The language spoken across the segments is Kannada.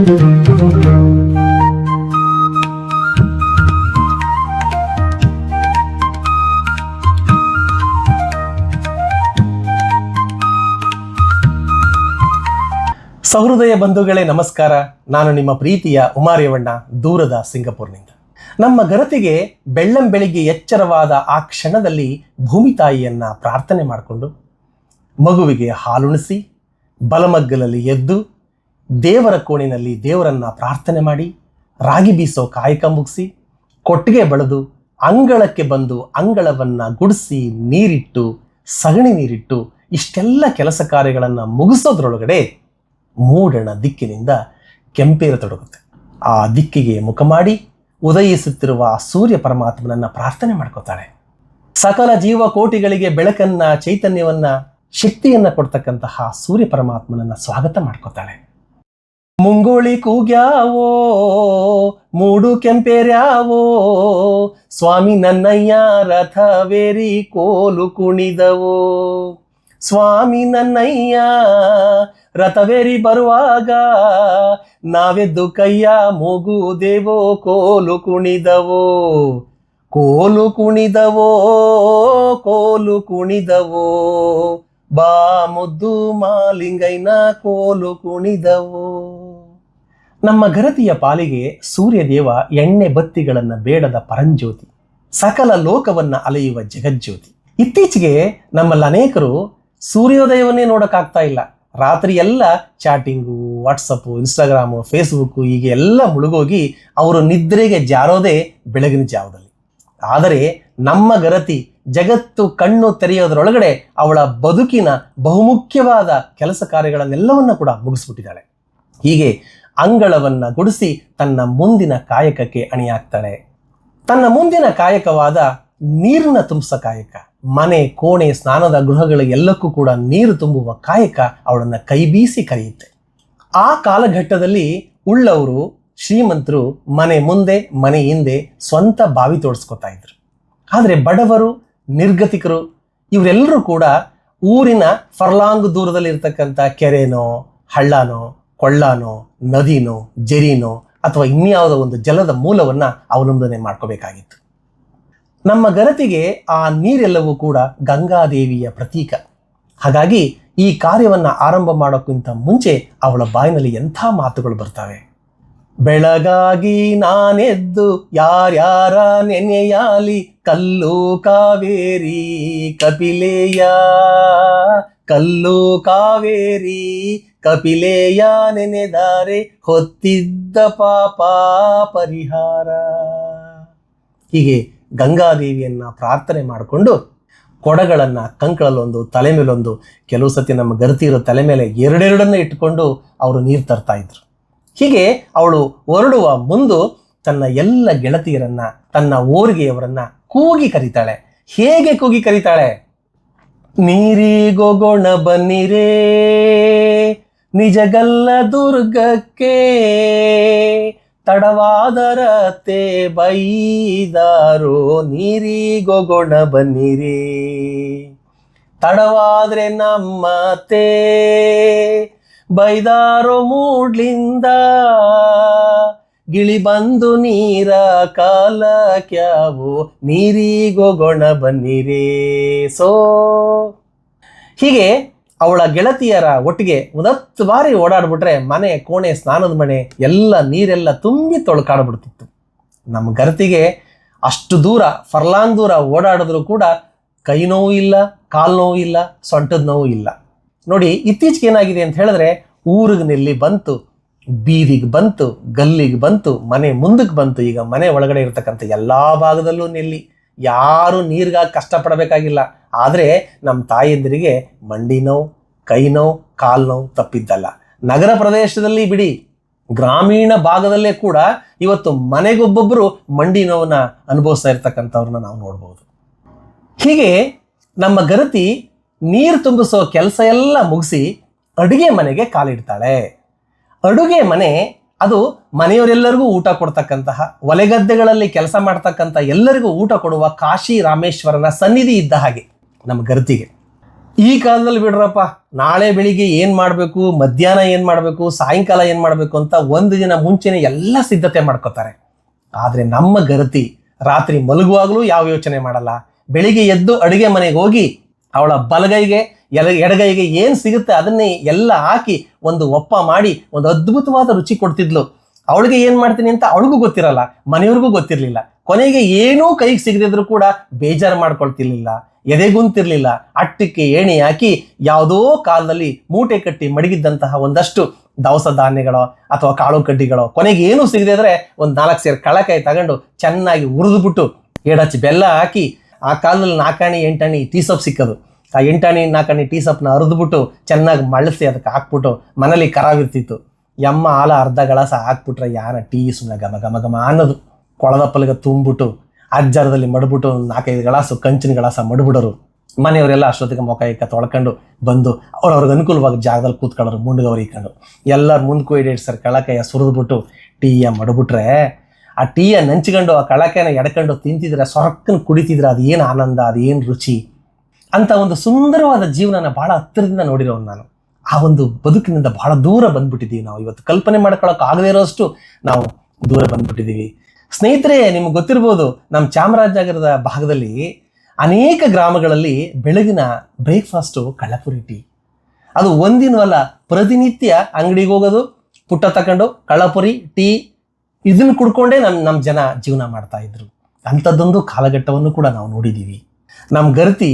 ಸಹೃದಯ ಬಂಧುಗಳೇ, ನಮಸ್ಕಾರ. ನಾನು ನಿಮ್ಮ ಪ್ರೀತಿಯ ಉಮಾರ್ಯವಣ್ಣ ದೂರದ ಸಿಂಗಪುರ್ನಿಂದ. ನಮ್ಮ ಗರತಿಗೆ ಬೆಳ್ಳಂ ಬೆಳಿಗ್ಗೆ ಎಚ್ಚರವಾದ ಆ ಕ್ಷಣದಲ್ಲಿ ಭೂಮಿ ತಾಯಿಯನ್ನ ಪ್ರಾರ್ಥನೆ ಮಾಡಿಕೊಂಡು ಮಗುವಿಗೆ ಹಾಲುಣಿಸಿ, ಬಲಮಗ್ಗಲಲ್ಲಿ ಎದ್ದು ದೇವರ ಕೋಣಿನಲ್ಲಿ ದೇವರನ್ನ ಪ್ರಾರ್ಥನೆ ಮಾಡಿ, ರಾಗಿ ಬೀಸೋ ಕಾಯಕ ಮುಗಿಸಿ, ಕೊಟ್ಟಿಗೆ ಬಳದು, ಅಂಗಳಕ್ಕೆ ಬಂದು ಅಂಗಳವನ್ನು ಗುಡಿಸಿ ನೀರಿಟ್ಟು, ಸಗಣಿ ನೀರಿಟ್ಟು ಇಷ್ಟೆಲ್ಲ ಕೆಲಸ ಕಾರ್ಯಗಳನ್ನು ಮುಗಿಸೋದ್ರೊಳಗಡೆ ಮೂಡಣ ದಿಕ್ಕಿನಿಂದ ಕೆಂಪೇರತೊಡಗುತ್ತೆ ಆ ದಿಕ್ಕಿಗೆ ಮುಖ ಮಾಡಿ ಉದಯಿಸುತ್ತಿರುವ ಸೂರ್ಯ ಪರಮಾತ್ಮನನ್ನು ಪ್ರಾರ್ಥನೆ ಮಾಡ್ಕೋತಾಳೆ ಸಕಲ ಜೀವಕೋಟಿಗಳಿಗೆ ಬೆಳಕನ್ನು, ಚೈತನ್ಯವನ್ನು, ಶಕ್ತಿಯನ್ನು ಕೊಡ್ತಕ್ಕಂತಹ ಸೂರ್ಯ ಪರಮಾತ್ಮನನ್ನು ಸ್ವಾಗತ ಮಾಡ್ಕೋತಾಳೆ ಮುಂಗೋಳಿ ಕೂಗ್ಯಾವೋ, ಮೂಡು ಕೆಂಪೇರ್ಯಾವೋ, ಸ್ವಾಮಿ ನನ್ನಯ್ಯ ರಥವೇರಿ ಕೋಲು ಕುಣಿದವೋ. ಸ್ವಾಮಿ ನನ್ನಯ್ಯ ರಥವೇರಿ ಬರುವಾಗ ನಾವೆದ್ದು ಕೈಯ ಮೂಗುದೇವೋ ಕೋಲು ಕುಣಿದವೋ. ಕೋಲು ಕುಣಿದವೋ ಕೋಲು ಕುಣಿದವೋ. ಬಾ ಮುದ್ದು ಮಾಲಿಂಗೈನ ಕೋಲು ಕುಣಿದವೋ. ನಮ್ಮ ಗರತಿಯ ಪಾಲಿಗೆ ಸೂರ್ಯದೇವ ಎಣ್ಣೆ ಬತ್ತಿಗಳನ್ನು ಬೇಡದ ಪರಂಜ್ಯೋತಿ, ಸಕಲ ಲೋಕವನ್ನ ಅಲೆಯುವ ಜಗಜ್ಯೋತಿ. ಇತ್ತೀಚೆಗೆ ನಮ್ಮಲ್ಲಿ ಅನೇಕರು ಸೂರ್ಯೋದಯವನ್ನೇ ನೋಡೋಕ್ಕಾಗ್ತಾ ಇಲ್ಲ. ರಾತ್ರಿ ಎಲ್ಲ ಚಾಟಿಂಗು, ವಾಟ್ಸಪ್ಪು, ಇನ್ಸ್ಟಾಗ್ರಾಮು, ಫೇಸ್ಬುಕ್ಕು, ಹೀಗೆ ಎಲ್ಲ ಮುಳುಗೋಗಿ ಅವರು ನಿದ್ರೆಗೆ ಜಾರೋದೇ ಬೆಳಗಿನ ಜಾವದಲ್ಲಿ. ಆದರೆ ನಮ್ಮ ಗರತಿ ಜಗತ್ತು ಕಣ್ಣು ತೆರೆಯೋದರೊಳಗಡೆ ಅವಳ ಬದುಕಿನ ಬಹುಮುಖ್ಯವಾದ ಕೆಲಸ ಕಾರ್ಯಗಳನ್ನೆಲ್ಲವನ್ನು ಕೂಡ ಮುಗಿಸ್ಬಿಟ್ಟಿದ್ದಾಳೆ. ಹೀಗೆ ಅಂಗಳವನ್ನ ಗುಡಿಸಿ ತನ್ನ ಮುಂದಿನ ಕಾಯಕಕ್ಕೆ ಅಣಿಯಾಗ್ತಾಳೆ. ತನ್ನ ಮುಂದಿನ ಕಾಯಕವಾದ ನೀರಿನ ತುಂಬಿಸ ಕಾಯಕ, ಮನೆ, ಕೋಣೆ, ಸ್ನಾನದ ಗೃಹಗಳ ಎಲ್ಲಕ್ಕೂ ಕೂಡ ನೀರು ತುಂಬುವ ಕಾಯಕ ಅವಳನ್ನು ಕೈ ಬೀಸಿ ಕರೆಯುತ್ತೆ. ಆ ಕಾಲಘಟ್ಟದಲ್ಲಿ ಉಳ್ಳವರು, ಶ್ರೀಮಂತರು ಮನೆ ಮುಂದೆ, ಮನೆ ಹಿಂದೆ ಸ್ವಂತ ಬಾವಿ ತೋಡಿಸ್ಕೊತಾ ಇದ್ರು. ಆದರೆ ಬಡವರು, ನಿರ್ಗತಿಕರು ಇವರೆಲ್ಲರೂ ಕೂಡ ಊರಿನ ಫರ್ಲಾಂಗ್ ದೂರದಲ್ಲಿ ಇರ್ತಕ್ಕಂಥ ಕೆರೆನೋ, ಹಳ್ಳನೋ ಕೊಳ್ಳನೋ, ನದಿನೋ, ಜರಿನೋ ಅಥವಾ ಇನ್ಯಾವುದೋ ಒಂದು ಜಲದ ಮೂಲವನ್ನ ಅವಲಂಬನೆ ಮಾಡ್ಕೋಬೇಕಾಗಿತ್ತು. ನಮ್ಮ ಗರತಿಗೆ ಆ ನೀರೆಲ್ಲವೂ ಕೂಡ ಗಂಗಾದೇವಿಯ ಪ್ರತೀಕ. ಹಾಗಾಗಿ ಈ ಕಾರ್ಯವನ್ನ ಆರಂಭ ಮಾಡೋಕ್ಕಿಂತ ಮುಂಚೆ ಅವಳ ಬಾಯಿನಲ್ಲಿ ಎಂಥ ಮಾತುಗಳು ಬರ್ತವೆ? ಬೆಳಗಾಗಿ ನಾನೆದ್ದು ಯಾರ್ಯಾರ ನೆನೆಯಾಲಿ ಕಲ್ಲು ಕಾವೇರಿ ಕಪಿಲೆಯ, ಕಲ್ಲು ಕಾವೇರಿ ಕಪಿಲೇಯ ನೆನೆದಾರೆ ಹೊತ್ತಿದ್ದ ಪಾಪ ಪರಿಹಾರ. ಹೀಗೆ ಗಂಗಾದೇವಿಯನ್ನ ಪ್ರಾರ್ಥನೆ ಮಾಡಿಕೊಂಡು ಕೊಡಗಳನ್ನು ಕಂಕಳಲ್ಲೊಂದು ತಲೆ ಮೇಲೊಂದು ಕೆಲವು ಸತಿ ನಮ್ಮ ಗರ್ತಿ ಇರೋ ತಲೆ ಮೇಲೆ ಎರಡೆರಡನ್ನ ಇಟ್ಟುಕೊಂಡು ಅವರು ನೀರು ತರ್ತಾ ಇದ್ರು. ಹೀಗೆ ಅವಳು ಹೊರಡುವ ಮುಂದು ತನ್ನ ಎಲ್ಲ ಗೆಳತಿಯರನ್ನ, ತನ್ನ ಓರಿಗೆಯವರನ್ನ ಕೂಗಿ ಕರೀತಾಳೆ. ಹೇಗೆ ಕೂಗಿ ಕರೀತಾಳೆ? ನೀರಿಗೊಗೋಣ ಬನ್ನಿರೇ ನಿಜಗಲ್ಲ ದುರ್ಗಕ್ಕೆ ತಡವಾದರತೆ ಬೈದಾರೋ ನೀರಿಗೊಗೋಣ ಬನ್ನಿರಿ. ತಡವಾದ್ರೆ ನಮ್ಮತೆ ಬೈದಾರೋ ಮೂಡ್ಲಿಂದ ಗಿಳಿ ಬಂದು ನೀರ ಕಾಲ ಕ್ಯಾವು ನೀರಿಗೊಗೋಣ ಬನ್ನಿರಿ. ಸೋ ಹೀಗೆ ಅವಳ ಗೆಳತಿಯರ ಒಟ್ಟಿಗೆ ಒಂದತ್ತು ಬಾರಿ ಓಡಾಡ್ಬಿಟ್ರೆ ಮನೆ, ಕೋಣೆ, ಸ್ನಾನದ ಮನೆ, ಎಲ್ಲ ನೀರೆಲ್ಲ ತುಂಬಿ ತೊಳ್ಕಾಡ್ಬಿಡ್ತಿತ್ತು. ನಮ್ಮ ಗರತಿಗೆ ಅಷ್ಟು ದೂರ ಫರ್ಲಾಂಗ್ ದೂರ ಓಡಾಡಿದ್ರು ಕೂಡ ಕೈ ನೋವು ಇಲ್ಲ, ಕಾಲು ನೋವು ಇಲ್ಲ, ಸೊಂಟದ ನೋವು ಇಲ್ಲ. ನೋಡಿ, ಇತ್ತೀಚೆಗೆ ಏನಾಗಿದೆ ಅಂತ ಹೇಳಿದ್ರೆ ಊರಿಗೆ ನಿಲ್ಲಿ ಬಂತು, ಬೀದಿಗೆ ಬಂತು, ಗಲ್ಲಿಗೆ ಬಂತು, ಮನೆ ಮುಂದಕ್ಕೆ ಬಂತು, ಈಗ ಮನೆ ಒಳಗಡೆ ಇರತಕ್ಕಂಥ ಎಲ್ಲ ಭಾಗದಲ್ಲೂ ನೆಲ್ಲಿ. ಯಾರು ನೀರಿಗಾಗಿ ಕಷ್ಟಪಡಬೇಕಾಗಿಲ್ಲ. ಆದರೆ ನಮ್ಮ ತಾಯಂದಿರಿಗೆ ಮಂಡಿ ನೋವು, ಕೈ ನೋವು, ಕಾಲು ನೋವು ತಪ್ಪಿದ್ದಲ್ಲ. ನಗರ ಪ್ರದೇಶದಲ್ಲಿ ಬಿಡಿ, ಗ್ರಾಮೀಣ ಭಾಗದಲ್ಲೇ ಕೂಡ ಇವತ್ತು ಮನೆಗೊಬ್ಬೊಬ್ಬರು ಮಂಡಿ ನೋವನ್ನು ಅನುಭವಿಸ್ತಾ ಇರ್ತಕ್ಕಂಥವ್ರನ್ನ ನಾವು ನೋಡ್ಬೋದು. ಹೀಗೆ ನಮ್ಮ ಗರತಿ ನೀರು ತುಂಬಿಸೋ ಕೆಲಸ ಎಲ್ಲ ಮುಗಿಸಿ ಅಡುಗೆ ಮನೆಗೆ ಕಾಲಿಡ್ತಾಳೆ. ಅಡುಗೆ ಮನೆ ಅದು ಮನೆಯವರೆಲ್ಲರಿಗೂ ಊಟ ಕೊಡ್ತಕ್ಕಂತಹ ಒಲೆಗದ್ದೆಗಳಲ್ಲಿ ಕೆಲಸ ಮಾಡ್ತಕ್ಕಂಥ ಎಲ್ಲರಿಗೂ ಊಟ ಕೊಡುವ ಕಾಶಿ ರಾಮೇಶ್ವರನ ಸನ್ನಿಧಿ ಇದ್ದ ಹಾಗೆ ನಮ್ಮ ಗರ್ತಿಗೆ. ಈ ಕಾಲದಲ್ಲಿ ಬಿಡ್ರಪ್ಪ, ನಾಳೆ ಬೆಳಿಗ್ಗೆ ಏನು ಮಾಡಬೇಕು, ಮಧ್ಯಾಹ್ನ ಏನು ಮಾಡಬೇಕು, ಸಾಯಂಕಾಲ ಏನು ಮಾಡಬೇಕು ಅಂತ ಒಂದು ದಿನ ಮುಂಚೆನೇ ಎಲ್ಲ ಸಿದ್ಧತೆ ಮಾಡ್ಕೋತಾರೆ. ಆದರೆ ನಮ್ಮ ಗರತಿ ರಾತ್ರಿ ಮಲಗುವಾಗಲೂ ಯಾವ ಯೋಚನೆ ಮಾಡಲ್ಲ. ಬೆಳಿಗ್ಗೆ ಎದ್ದು ಅಡುಗೆ ಮನೆಗೆ ಹೋಗಿ ಅವಳ ಬಲಗೈಗೆ ಎಲ ಎಡಗೈಗೆ ಏನು ಸಿಗುತ್ತೆ ಅದನ್ನೇ ಎಲ್ಲ ಹಾಕಿ ಒಂದು ಒಪ್ಪ ಮಾಡಿ, ಒಂದು ಅದ್ಭುತವಾದ ರುಚಿ ಕೊಡ್ತಿದ್ಲು. ಅವಳಿಗೆ ಏನು ಮಾಡ್ತೀನಿ ಅಂತ ಅವಳಿಗೂ ಗೊತ್ತಿರಲ್ಲ, ಮನೆಯವ್ರಿಗೂ ಗೊತ್ತಿರಲಿಲ್ಲ. ಕೊನೆಗೆ ಏನೂ ಕೈಗೆ ಸಿಗದಿದ್ರು ಕೂಡ ಬೇಜಾರು ಮಾಡ್ಕೊಳ್ತಿರ್ಲಿಲ್ಲ, ಎದೆಗುಂತಿರ್ಲಿಲ್ಲ. ಅಟ್ಟಕ್ಕೆ ಏಣಿ ಹಾಕಿ ಯಾವುದೋ ಕಾಲದಲ್ಲಿ ಮೂಟೆ ಕಟ್ಟಿ ಮಡಗಿದ್ದಂತಹ ಒಂದಷ್ಟು ದವಸ ಧಾನ್ಯಗಳೋ ಅಥವಾ ಕಾಳು ಕಡ್ಡಿಗಳೋ, ಕೊನೆಗೆ ಏನೂ ಸಿಗದೆ ಇದ್ರೆ ಒಂದು ನಾಲ್ಕು ಸೇರು ಕಳಕಾಯಿ ತಗೊಂಡು ಚೆನ್ನಾಗಿ ಹುರಿದ್ಬಿಟ್ಟು ಎಡಚ್ಚಿ ಬೆಲ್ಲ ಹಾಕಿ, ಆ ಕಾಲದಲ್ಲಿ ನಾಲ್ಕಾಣಿ ಎಂಟಾಣಿ ಟೀ ಸೊಪ್ಪು ಸಿಕ್ಕೋದು. ಆ ಎಂಟಾಣಿ ನಾಲ್ಕಾಣಿ ಟೀ ಸೊಪ್ಪನ್ನ ಅರಿದ್ಬಿಟ್ಟು ಚೆನ್ನಾಗಿ ಮಳಸಿ ಅದಕ್ಕೆ ಹಾಕ್ಬಿಟ್ಟು ಮನೇಲಿ ಕರಾವಿರ್ತಿತ್ತು. ಎಮ್ಮ ಹಾಲ ಅರ್ಧ ಗಳಸ ಹಾಕ್ಬಿಟ್ರೆ ಯಾರ ಟೀ ಸುಮ್ಮನೆ ಘಮ ಘಮ ಘಮ ಅನ್ನೋದು. ಕೊಳದ ಪಲ್ಗ ತುಂಬಿಬಿಟ್ಟು ಅಜ್ಜರದಲ್ಲಿ ಮಡ್ಬಿಟ್ಟು ನಾಲ್ಕೈದು ಗಳಾಸು ಕಂಚಿನ ಗಳಾಸ ಮಡ್ಬಿಡೋರು. ಮನೆಯವರೆಲ್ಲ ಅಷ್ಟೊತ್ತಿಗೆ ಮೊಕ ಇಕ್ಕ ತೊಳ್ಕೊಂಡು ಬಂದು ಅವ್ರವ್ರಿಗೆ ಅನುಕೂಲವಾಗಿ ಜಾಗದಲ್ಲಿ ಕೂತ್ಕೊಳ್ಳೋರು ಮುಂಡ್ಗವ್ರು ಇಕ್ಕೊಂಡು. ಎಲ್ಲರೂ ಮುಂದೆ ಕೊಯ್ಡೇಟ್ ಸರ್ ಕಳಕಾಯ ಸುರಿದ್ಬಿಟ್ಟು ಟೀಯ ಮಡ್ಬಿಟ್ರೆ ಆ ಟೀಯ ನಂಚ್ಕೊಂಡು ಆ ಕಳಕಾಯನ ಎಡ್ಕೊಂಡು ತಿಂತಿದ್ರೆ ಸೊರಕ್ಕನ್ ಕುಡಿತಿದ್ರೆ ಅದು ಏನು ಆನಂದ ಅದು ಏನು ರುಚಿ. ಅಂತ ಒಂದು ಸುಂದರವಾದ ಜೀವನನ ಭಾಳ ಹತ್ತಿರದಿಂದ ನೋಡಿರೋನು ನಾನು. ಆ ಒಂದು ಬದುಕಿನಿಂದ ಬಹಳ ದೂರ ಬಂದ್ಬಿಟ್ಟಿದ್ದೀವಿ ನಾವು. ಇವತ್ತು ಕಲ್ಪನೆ ಮಾಡ್ಕೊಳ್ಳೋಕೆ ಆಗದೇ ಇರೋಷ್ಟು ನಾವು ದೂರ ಬಂದ್ಬಿಟ್ಟಿದ್ದೀವಿ ಸ್ನೇಹಿತರೆ, ನಿಮ್ಗೆ ಗೊತ್ತಿರ್ಬೋದು ನಮ್ಮ ಚಾಮರಾಜನಗರದ ಭಾಗದಲ್ಲಿ ಅನೇಕ ಗ್ರಾಮಗಳಲ್ಲಿ ಬೆಳಗಿನ ಬ್ರೇಕ್ಫಾಸ್ಟು ಕಳ್ಳಪುರಿ ಟೀ. ಅದು ಒಂದಿನವಲ್ಲ ಪ್ರತಿನಿತ್ಯ ಅಂಗಡಿಗೆ ಹೋಗೋದು, ಪುಟ್ಟ ತಕೊಂಡು ಕಳ್ಳಪುರಿ, ಟೀ, ಇದನ್ನು ಕುಡ್ಕೊಂಡೇ ನಮ್ಮ ನಮ್ಮ ಜನ ಜೀವನ ಮಾಡ್ತಾ ಇದ್ರು. ಅಂಥದ್ದೊಂದು ಕಾಲಘಟ್ಟವನ್ನು ಕೂಡ ನಾವು ನೋಡಿದ್ದೀವಿ ನಮ್ಮ ಗರತಿ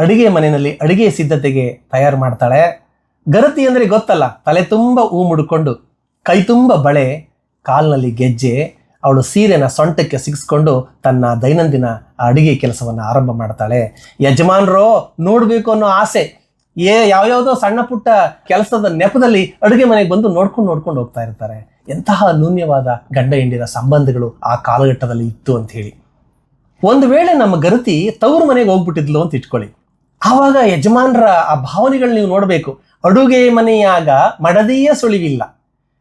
ಅಡುಗೆ ಮನೆಯಲ್ಲಿ ಅಡುಗೆ ಸಿದ್ಧತೆಗೆ ತಯಾರು ಮಾಡ್ತಾಳೆ. ಗರತಿ ಅಂದರೆ ಗೊತ್ತಲ್ಲ, ತಲೆ ತುಂಬ ಹೂ ಮುಡ್ಕೊಂಡು, ಕೈ ತುಂಬ ಬಳೆ, ಕಾಲಿನಲ್ಲಿ ಗೆಜ್ಜೆ, ಅವಳು ಸೀರೆನ ಸೊಂಟಕ್ಕೆ ಸಿಗಿಸ್ಕೊಂಡು ತನ್ನ ದೈನಂದಿನ ಅಡುಗೆ ಕೆಲಸವನ್ನು ಆರಂಭ ಮಾಡ್ತಾಳೆ. ಯಜಮಾನ್ರೋ, ನೋಡಬೇಕು ಅನ್ನೋ ಆಸೆ. ಏ, ಯಾವ್ಯಾವುದೋ ಸಣ್ಣ ಪುಟ್ಟ ಕೆಲಸದ ನೆಪದಲ್ಲಿ ಅಡುಗೆ ಮನೆಗೆ ಬಂದು ನೋಡ್ಕೊಂಡು ನೋಡ್ಕೊಂಡು ಹೋಗ್ತಾ ಇರ್ತಾರೆ. ಎಂತಹ ನೂನ್ಯವಾದ ಗಂಡ ಹೆಂಡಿರ ಸಂಬಂಧಗಳು ಆ ಕಾಲಘಟ್ಟದಲ್ಲಿ ಇತ್ತು ಅಂತ ಹೇಳಿ. ಒಂದು ವೇಳೆ ನಮ್ಮ ಗರತಿ ತವರು ಮನೆಗೆ ಹೋಗ್ಬಿಟ್ಟಿದ್ಲು ಅಂತ ಇಟ್ಕೊಳ್ಳಿ. ಆವಾಗ ಯಜಮಾನರ ಆ ಭಾವನೆಗಳು ನೀವು ನೋಡಬೇಕು. ಅಡುಗೆ ಮನೆಯಾಗ ಮಡದೆಯ ಸುಳಿವಿಲ್ಲ.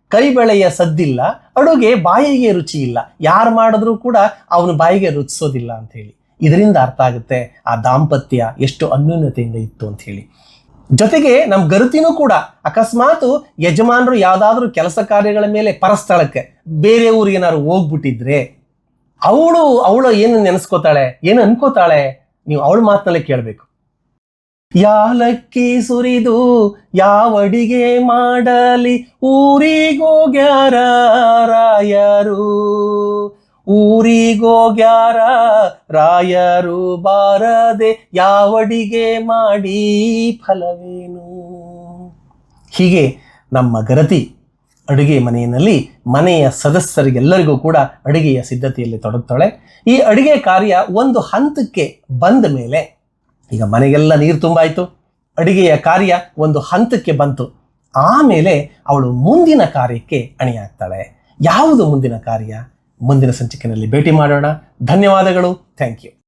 ಕೈ ಬೆಳೆಯ ಸದ್ದಿಲ್ಲ. ಅಡುಗೆ ಬಾಯಿಗೆ ರುಚಿ ಇಲ್ಲ. ಯಾರು ಮಾಡಿದ್ರೂ ಕೂಡ ಅವನು ಬಾಯಿಗೆ ರುಚಿಸೋದಿಲ್ಲ ಅಂತ ಹೇಳಿ. ಇದರಿಂದ ಅರ್ಥ ಆಗುತ್ತೆ ಆ ದಾಂಪತ್ಯ ಎಷ್ಟು ಅನ್ಯೂನ್ಯತೆಯಿಂದ ಇತ್ತು ಅಂತ ಹೇಳಿ. ಜೊತೆಗೆ ನಮ್ಮ ಗರುತಿನೂ ಕೂಡ ಅಕಸ್ಮಾತ್ ಯಜಮಾನರು ಯಾವ್ದಾದ್ರೂ ಕೆಲಸ ಕಾರ್ಯಗಳ ಮೇಲೆ ಪರಸ್ಥಳಕ್ಕೆ ಬೇರೆ ಊರಿಗೇನಾದ್ರು ಹೋಗ್ಬಿಟ್ಟಿದ್ರೆ ಅವಳು ಅವಳು ಏನು ನೆನೆಸ್ಕೋತಾಳೆ? ಏನು ಅನ್ಕೋತಾಳೆ? ನೀವು ಅವಳ ಮಾತನಲ್ಲೇ ಕೇಳಬೇಕು. ಯಾಲಕ್ಕಿ ಸುರಿದು ಯಾವಡಿಗೆ ಮಾಡಲಿ ಊರಿಗೋಗ್ಯಾರ ರಾಯರು ಊರಿಗೋಗ್ಯಾರ ರಾಯರು ಬಾರದೆ ಯಾವಡಿಗೆ ಮಾಡಿ ಫಲವೇನು? ಹೀಗೆ ನಮ್ಮ ಗರತಿ ಅಡುಗೆ ಮನೆಯಲ್ಲಿ ಮನೆಯ ಸದಸ್ಯರಿಗೆಲ್ಲರಿಗೂ ಕೂಡ ಅಡುಗೆಯ ಸಿದ್ಧತೆಯಲ್ಲಿ ತೊಡಗ್ತಾಳೆ. ಈ ಅಡುಗೆ ಕಾರ್ಯ ಒಂದು ಹಂತಕ್ಕೆ ಬಂದ ಮೇಲೆ ಈಗ ಮನೆಗೆಲ್ಲ ನೀರು ತುಂಬಾಯಿತು. ಅಡುಗೆಯ ಕಾರ್ಯ ಒಂದು ಹಂತಕ್ಕೆ ಬಂತು. ಆಮೇಲೆ ಅವಳು ಮುಂದಿನ ಕಾರ್ಯಕ್ಕೆ ಅಣಿಯಾಗ್ತಾಳೆ. ಯಾವುದು ಮುಂದಿನ ಕಾರ್ಯ? ಮುಂದಿನ ಸಂಚಿಕೆಯಲ್ಲಿ ಭೇಟಿ ಮಾಡೋಣ. ಧನ್ಯವಾದಗಳು. Thank you.